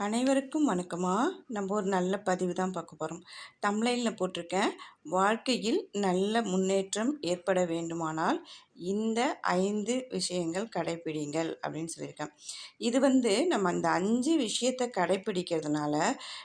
அனைவருக்கும் வணக்கமாக நம்ம ஒரு நல்ல பதிவு தான் பார்க்க போகிறோம் தமிழில் போட்டிருக்கேன். வாழ்க்கையில் நல்ல முன்னேற்றம் ஏற்பட வேண்டுமானால் இந்த ஐந்து விஷயங்கள் கடைப்பிடிங்கள் அப்படின்னு சொல்லியிருக்கேன் இது வந்து நம்ம அந்த அஞ்சு விஷயத்தை கடைப்பிடிக்கிறதுனால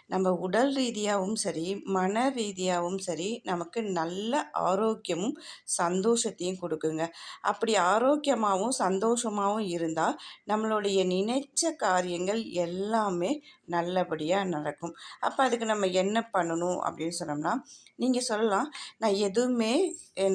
நம்ம உடல் ரீதியாகவும் சரி மன ரீதியாகவும் சரி நமக்கு நல்ல ஆரோக்கியமும் சந்தோஷத்தையும் கொடுக்குங்க. அப்படி ஆரோக்கியமாகவும் சந்தோஷமாகவும் இருந்தால் நம்மளுடைய நினைச்ச காரியங்கள் எல்லாமே நல்லபடியாக நடக்கும். அப்போ அதுக்கு நம்ம என்ன பண்ணணும் அப்படின்னு சொன்னோம்னா நீங்கள் சொல்லலாம் நான் எதுவுமே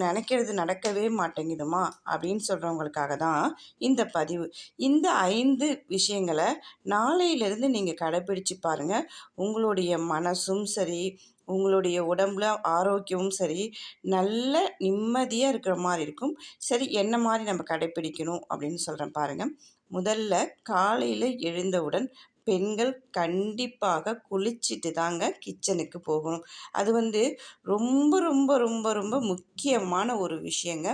நினைக்கிறது நடக்கவே மாட்டேங்குதுமா? அப்படின்னு சொல்கிறவங்களுக்காக தான் இந்த பதிவு. இந்த ஐந்து விஷயங்களை நாளையிலேருந்து நீங்கள் கடைப்பிடிச்சு பாருங்கள் உங்களுடைய மனசும் சரி உங்களுடைய உடம்புல ஆரோக்கியமும் சரி நல்ல நிம்மதியாக இருக்கிற மாதிரி இருக்கும். சரி என்ன மாதிரி நம்ம கடைப்பிடிக்கணும் அப்படின்னு சொல்கிறேன் பாருங்கள் முதல்ல காலையில் எழுந்தவுடன் பெண்கள் கண்டிப்பாக குளிச்சுட்டு தாங்க கிச்சனுக்கு போகணும். அது வந்து ரொம்ப ரொம்ப ரொம்ப ரொம்ப முக்கியமான ஒரு விஷயங்க.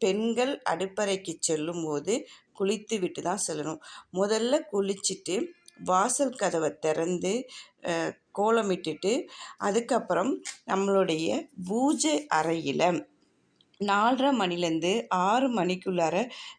பெண்கள் அடுப்பறைக்கு செல்லும்போது குளித்து விட்டு தான் செல்லணும். முதல்ல குளிச்சுட்டு வாசல் கதவை திறந்து கோலமிட்டுட்டு அதுக்கப்புறம் நம்மளுடைய பூஜை அறையில் நாலரை மணிலேருந்து ஆறு மணிக்குள்ளார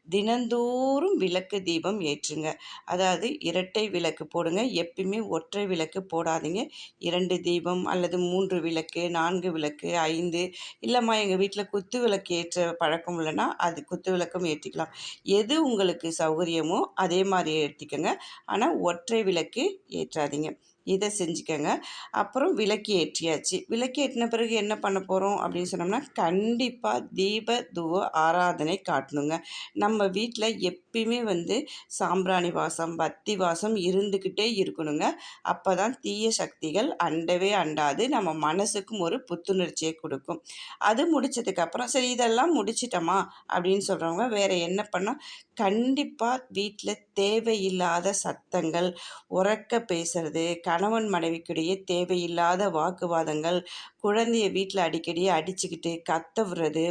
தினந்தோறும் விளக்கு தீபம் ஏற்றுங்க. அதாவது இரட்டை விளக்கு போடுங்க. எப்பயுமே ஒற்றை விளக்கு போடாதீங்க. இரண்டு தீபம் அல்லது மூன்று விளக்கு நான்கு விளக்கு ஐந்து. இல்லைம்மா எங்கள் வீட்டில் குத்து விளக்கு ஏற்ற பழக்கம் இல்லைன்னா அது குத்து விளக்கும் ஏற்றிக்கலாம் எது உங்களுக்கு சௌகரியமோ அதே மாதிரி ஏற்றிக்கோங்க ஆனால் ஒற்றை விளக்கு ஏற்றாதீங்க. இதை செஞ்சுக்கோங்க. அப்புறம் விளக்கு ஏற்றியாச்சு. விளக்கு ஏற்றின பிறகு என்ன பண்ண போகிறோம் அப்படின்னு சொன்னோம்னா கண்டிப்பாக தீப துவ ஆராதனை காட்டணுங்க. நம்ம வீட்டில் எப்பயுமே வந்து சாம்பிராணி வாசம் பத்தி வாசம் இருந்துக்கிட்டே இருக்கணுங்க. அப்போ தான் தீய சக்திகள் அண்டவே அண்டாது நம்ம மனசுக்கும் ஒரு புத்துணர்ச்சியை கொடுக்கும். அது முடிச்சதுக்கப்புறம் சரி இதெல்லாம் முடிச்சிட்டோமா அப்படின்னு சொல்கிறவங்க வேறு என்ன பண்ணால் கண்டிப்பாக வீட்டில் தேவையில்லாத சத்தங்கள் உறக்க பேசுறது கணவன் மனைவிக்கிடையே தேவையில்லாத வாக்குவாதங்கள் குழந்தைய வீட்டில் அடிக்கடி அடிச்சுக்கிட்டு கத்த விடுறது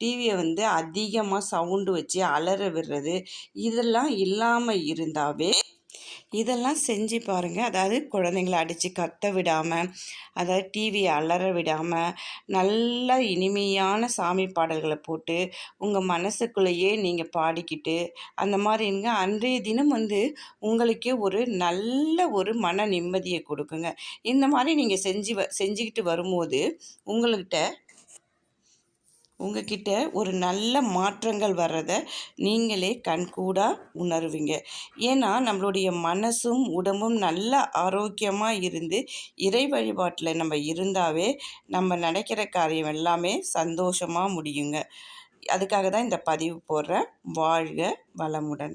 டிவியை வந்து அதிகமாக சவுண்டு வச்சு அலற விடுறது இதெல்லாம் இல்லாமல் இருந்தாவே இதெல்லாம் செஞ்சு பாருங்கள் அதாவது குழந்தைங்கள அடித்து கத்த விடாமல் அதாவது டிவியை அலற விடாமல் நல்ல இனிமையான சாமி பாடல்களை போட்டு உங்கள் மனசுக்குள்ளேயே நீங்கள் பாடிக்கிட்டு அந்த மாதிரிங்க அன்றைய தினம் வந்து உங்களுக்கே ஒரு நல்ல ஒரு மன நிம்மதியை கொடுக்குங்க. இந்த மாதிரி நீங்கள் செஞ்சு வ செஞ்சுக்கிட்டு வரும்போது உங்கள்கிட்ட உங்ககிட்ட ஒரு நல்ல மாற்றங்கள் வர்றதை நீங்களே கண்கூடாக உணருவீங்க. ஏன்னா நம்மளுடைய மனசும் உடம்பும் நல்ல ஆரோக்கியமாக இருந்து இறை வழிபாட்டில் நம்ம இருந்தாவே நம்ம நினைக்கிற காரியம் எல்லாமே சந்தோஷமாக முடியுங்க. அதுக்காக தான் இந்த பதிவு போடுற வாழ்க வளமுடன்.